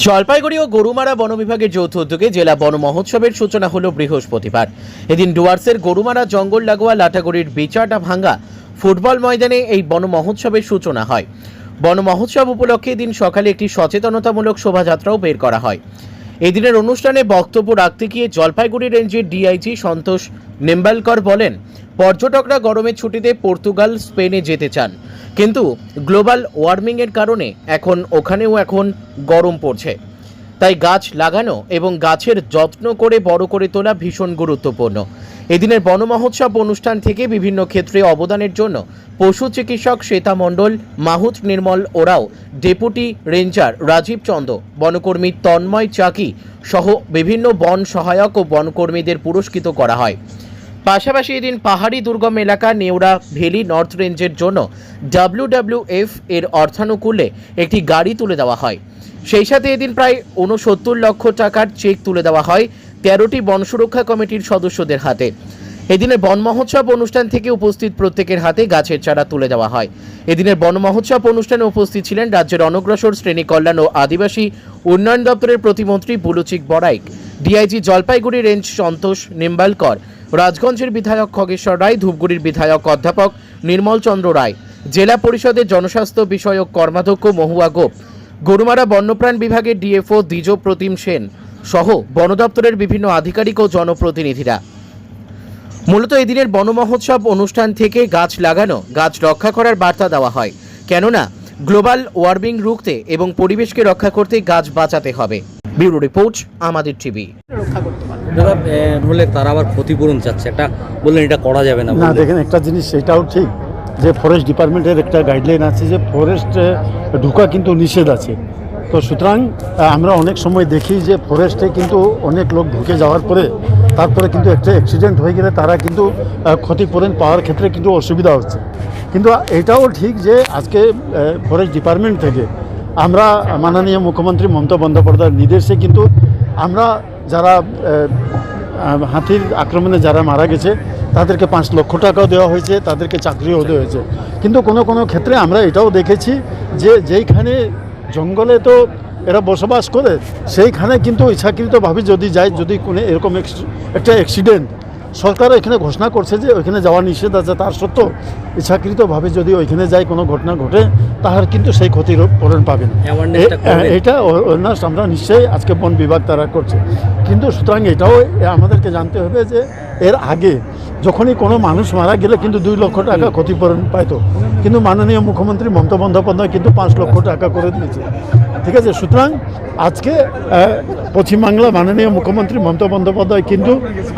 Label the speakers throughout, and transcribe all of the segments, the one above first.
Speaker 1: জলপাইগুড়ি ও গরুমারা বন বিভাগের যৌথ উদ্যোগে জেলা বন মহোৎসবের সূচনা হল বৃহস্পতিবার। এদিন ডুয়ার্সের গরুমারা জঙ্গল লাগোয়া লাটাগুড়ির বিচাটা ভাঙ্গা ফুটবল ময়দানে এই বন মহোৎসবের সূচনা হয়। বন মহোৎসব উপলক্ষে এদিন সকালে একটি সচেতনতামূলক শোভাযাত্রাও বের করা হয়। এদিনের অনুষ্ঠানে বক্তব্য রাখতে গিয়ে জলপাইগুড়ি রেঞ্জের ডিআইজি সন্তোষ নেম্বালকর বলেন, পর্যটকরা গরমের ছুটিতে পর্তুগাল, স্পেনে যেতে চান। কিন্তু গ্লোবাল ওয়ার্মিংয়ের কারণে এখন, ওখানেও এখন গরম পড়ছে। তাই গাছ লাগানো এবং গাছের যত্ন করে বড় করে তোলা ভীষণ গুরুত্বপূর্ণ। এদিনের বনমহোৎসব অনুষ্ঠান থেকে বিভিন্ন ক্ষেত্রে অবদানের জন্য পশু চিকিৎসক শ্বেতা মণ্ডল, মাহুত নির্মল ওরাও, ডেপুটি রেঞ্জার রাজীব চন্দ, বনকর্মী তন্ময় চাকি সহ বিভিন্ন বন সহায়ক ও বনকর্মীদের পুরস্কৃত করা হয়। পাশাপাশি এদিন পাহাড়ি দুর্গম এলাকা নেওড়া ভ্যালি নর্থ রেঞ্জের জন্য ডাব্লিউডাব্লিউএফ এর অর্থানুকূলে একটি গাড়ি তুলে দেওয়া হয়। সেই সাথে এদিন প্রায় ঊনসত্তর লক্ষ টাকার চেক তুলে দেওয়া হয়। তেরোটি বন সুরক্ষা কমিটির সদস্যদের হাতে। এদিনের বন মহোৎসব অনুষ্ঠান থেকে উপস্থিত প্রত্যেকের হাতে গাছের চারা তুলে দেওয়া হয়। এদিনের বন মহোৎসব অনুষ্ঠানে উপস্থিত ছিলেন রাজ্যের অনগ্রসর শ্রেণি কল্যাণ ও আদিবাসী উন্নয়ন দপ্তরের প্রতিমন্ত্রী বুলুচিক বড়াইক ডিআইজি জলপাইগুড়ি রেঞ্জ সন্তোষ নিম্বালকর, রাজগঞ্জের বিধায়ক খগেশ্বর রায়, ধূপগুড়ির বিধায়ক অধ্যাপক নির্মল চন্দ্র রায়, জেলা পরিষদের জনস্বাস্থ্য বিষয়ক কর্মাধ্যক্ষ মহুয়া গোপ, গরুমারা বন্যপ্রাণ বিভাগের ডিএফও দ্বিজ প্রতিম সেন সহ বন দপ্তরের বিভিন্ন আধিকারিক ও জনপ্রতিনিধিরা। মূলত এদিনের বন মহোৎসব অনুষ্ঠান থেকে গাছ লাগানো গাছ রক্ষা করার বার্তা দেওয়া হয়। কেননা গ্লোবাল ওয়ার্মিং রুখতে এবং পরিবেশকে রক্ষা করতে গাছ বাঁচাতে হবে। ব্যুরো রিপোর্ট আমাদের টিভি।
Speaker 2: দাদা এ, হলে তারা আবার ক্ষতিপূরণ চাচ্ছে। একটা বললেন এটা করা যাবে না
Speaker 3: না দেখেন একটা জিনিস সেটাও ঠিক যে ফরেস্ট ডিপার্টমেন্টের একটা গাইডলাইন আছে যে ফরেস্টে ঢুকা কিন্তু নিষেধ আছে। তো সুতরাং আমরা অনেক সময় দেখি যে ফরেস্টে কিন্তু অনেক লোক ঢুকে যাওয়ার পরে, তারপরে কিন্তু একটা অ্যাক্সিডেন্ট হয়ে গেলে তারা কিন্তু ক্ষতিপূরণ পাওয়ার ক্ষেত্রে কিন্তু অসুবিধা হচ্ছে। কিন্তু এটাও ঠিক যে আজকে ফরেস্ট ডিপার্টমেন্ট থেকে আমরা মাননীয় মুখ্যমন্ত্রী মমতা বন্দ্যোপাধ্যায়ের নির্দেশে কিন্তু আমরা যারা হাতির আক্রমণে যারা মারা গেছে, তাদেরকে পাঁচ লক্ষ টাকাও দেওয়া হয়েছে, তাদেরকে চাকরিও দেওয়া হয়েছে। কিন্তু কোনো কোনো ক্ষেত্রে আমরা এটাও দেখেছি যে যেইখানে জঙ্গলে তো এরা বসবাস করে সেইখানে কিন্তু ইচ্ছাকৃতভাবে যদি যায় যদি কোনো এরকম এক্স- একটা অ্যাক্সিডেন্ট সরকার এখানে ঘোষণা করছে যে ওইখানে যাওয়া নিষেধ আছে তার সত্ত্বেও ইচ্ছাকৃতভাবে যদি ওইখানে যায় কোনো ঘটনা ঘটে তাহার কিন্তু সেই ক্ষতির পূরণ পাবেন এটা অন্যাস আমরা নিশ্চয়ই আজকে বন বিভাগ তারা করছে। কিন্তু সুতরাং এটাও আমাদেরকে জানতে হবে যে এর আগে যখনই কোনো মানুষ মারা গেলে কিন্তু দুই লক্ষ টাকা ক্ষতিপূরণ পাইতো। কিন্তু মাননীয় মুখ্যমন্ত্রী মমতা বন্দ্যোপাধ্যায় কিন্তু পাঁচ লক্ষ টাকা করে দিয়েছে। ঠিক আছে? সুতরাং আজকে পশ্চিমবাংলা মাননীয় মুখ্যমন্ত্রী মমতা বন্দ্যোপাধ্যায় কিন্তু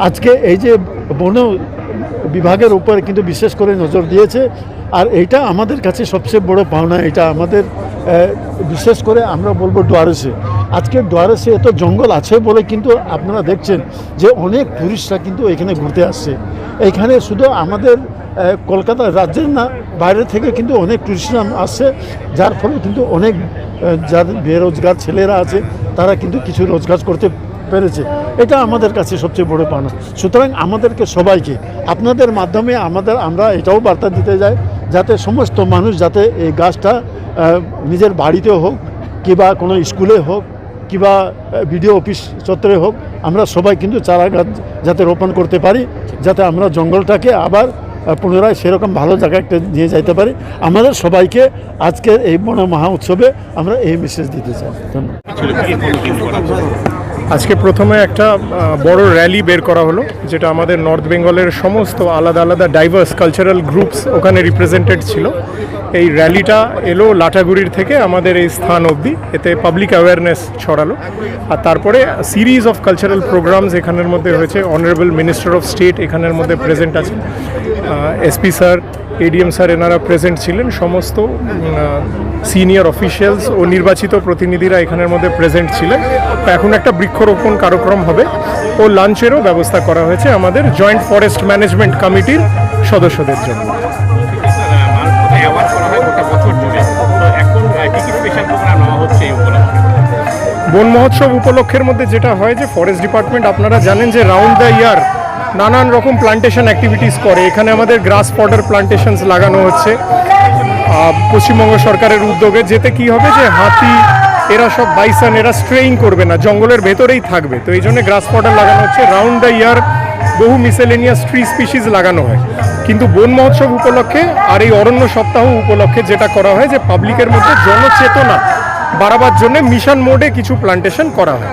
Speaker 3: আজকে এই যে বন বিভাগের উপর কিন্তু বিশেষ করে নজর দিয়েছে। আর এইটা আমাদের কাছে সবচেয়ে বড় পাওনা এটা আমাদের বিশেষ করে আমরা বলব ডুয়ারেসে আজকে ডুয়ারেসে এত জঙ্গল আছে বলে কিন্তু আপনারা দেখছেন যে অনেক টুরিস্টরা কিন্তু এখানে ঘুরতে আসছে। এখানে শুধু আমাদের কলকাতা রাজ্যের না, বাইরে থেকে কিন্তু অনেক টুরিস্টরা আসছে, যার ফলে কিন্তু অনেক যাদের বেরোজগার ছেলেরা আছে, তারা কিন্তু কিছু রোজগার করতে পেরেছে। এটা আমাদের কাছে সবচেয়ে বড় পাওনা। সুতরাং আমাদেরকে সবাইকে, আপনাদের মাধ্যমে আমাদের, আমরা এটাও বার্তা দিতে যাই, যাতে সমস্ত মানুষ যাতে এই গাছটা নিজের বাড়িতে হোক, কিংবা কোনো স্কুলে হোক কিংবা বিডিও অফিস চত্বরে হোক, আমরা সবাই কিন্তু চারা গাছ যাতে রোপণ করতে পারি, যাতে আমরা জঙ্গলটাকে আবার পুনরায় সেরকম ভালো জায়গা একটা নিয়ে যাইতে পারি। আমাদের সবাইকে আজকের এই বন মহা উৎসবে আমরা এই মেসেজ দিতে চাই। ধন্যবাদ।
Speaker 4: আজকে প্রথমে একটা বড় র্যালি বের করা হলো, যেটা আমাদের নর্থ বেঙ্গলের সমস্ত আলাদা আলাদা ডাইভার্স কালচারাল গ্রুপস ওখানে রিপ্রেজেন্টেড ছিল। এই র্যালিটা এলো লাটাগুড়ির থেকে আমাদের এই স্থান অবধি, এতে পাবলিক অ্যাওয়ারনেস ছড়ালো। আর তারপরে সিরিজ অফ কালচারাল প্রোগ্রামস এখানের মধ্যে হয়েছে অনারেবল মিনিস্টার অফ স্টেট এখানের মধ্যে প্রেজেন্ট আছে। এসপি স্যার এডিএম স্যার এনারা প্রেজেন্ট ছিলেন। সমস্ত সিনিয়র অফিসিয়ালস ও নির্বাচিত প্রতিনিধিরা এখানের মধ্যে প্রেজেন্ট ছিলেন। তো এখন একটা বৃক্ষরোপণ কার্যক্রম হবে ও লাঞ্চেরও ব্যবস্থা করা হয়েছে আমাদের জয়েন্ট ফরেস্ট ম্যানেজমেন্ট কমিটির সদস্যদের জন্য। বন মহোৎসব উপলক্ষের মধ্যে যেটা হয় যে ফরেস্ট ডিপার্টমেন্ট আপনারা জানেন যে রাউন্ড দ্য ইয়ার নানান রকম প্লান্টেশন অ্যাক্টিভিটিস করে। এখানে আমাদের গ্রাস পডার প্লান্টেশনস লাগানো হচ্ছে। পশ্চিমবঙ্গ সরকারের উদ্যোগে। যেতে কি হবে যে হাতি, এরা সব বাইসান, এরা স্ট্রেইং করবে না, জঙ্গলের ভেতরেই থাকবে। তো এই জন্য গ্রাস পটার লাগানো হচ্ছে। রাউন্ড দ্য ইয়ার বহু মিসেলেনিয়াস ট্রি স্পিসিস লাগানো হয়। কিন্তু বন মহোৎসব উপলক্ষে আর এই অরণ্য সপ্তাহ উপলক্ষে যেটা করা হয় যে পাবলিকের মধ্যে জনচেতনা বাড়াবার জন্য মিশন মোডে কিছু প্লান্টেশন করা হয়।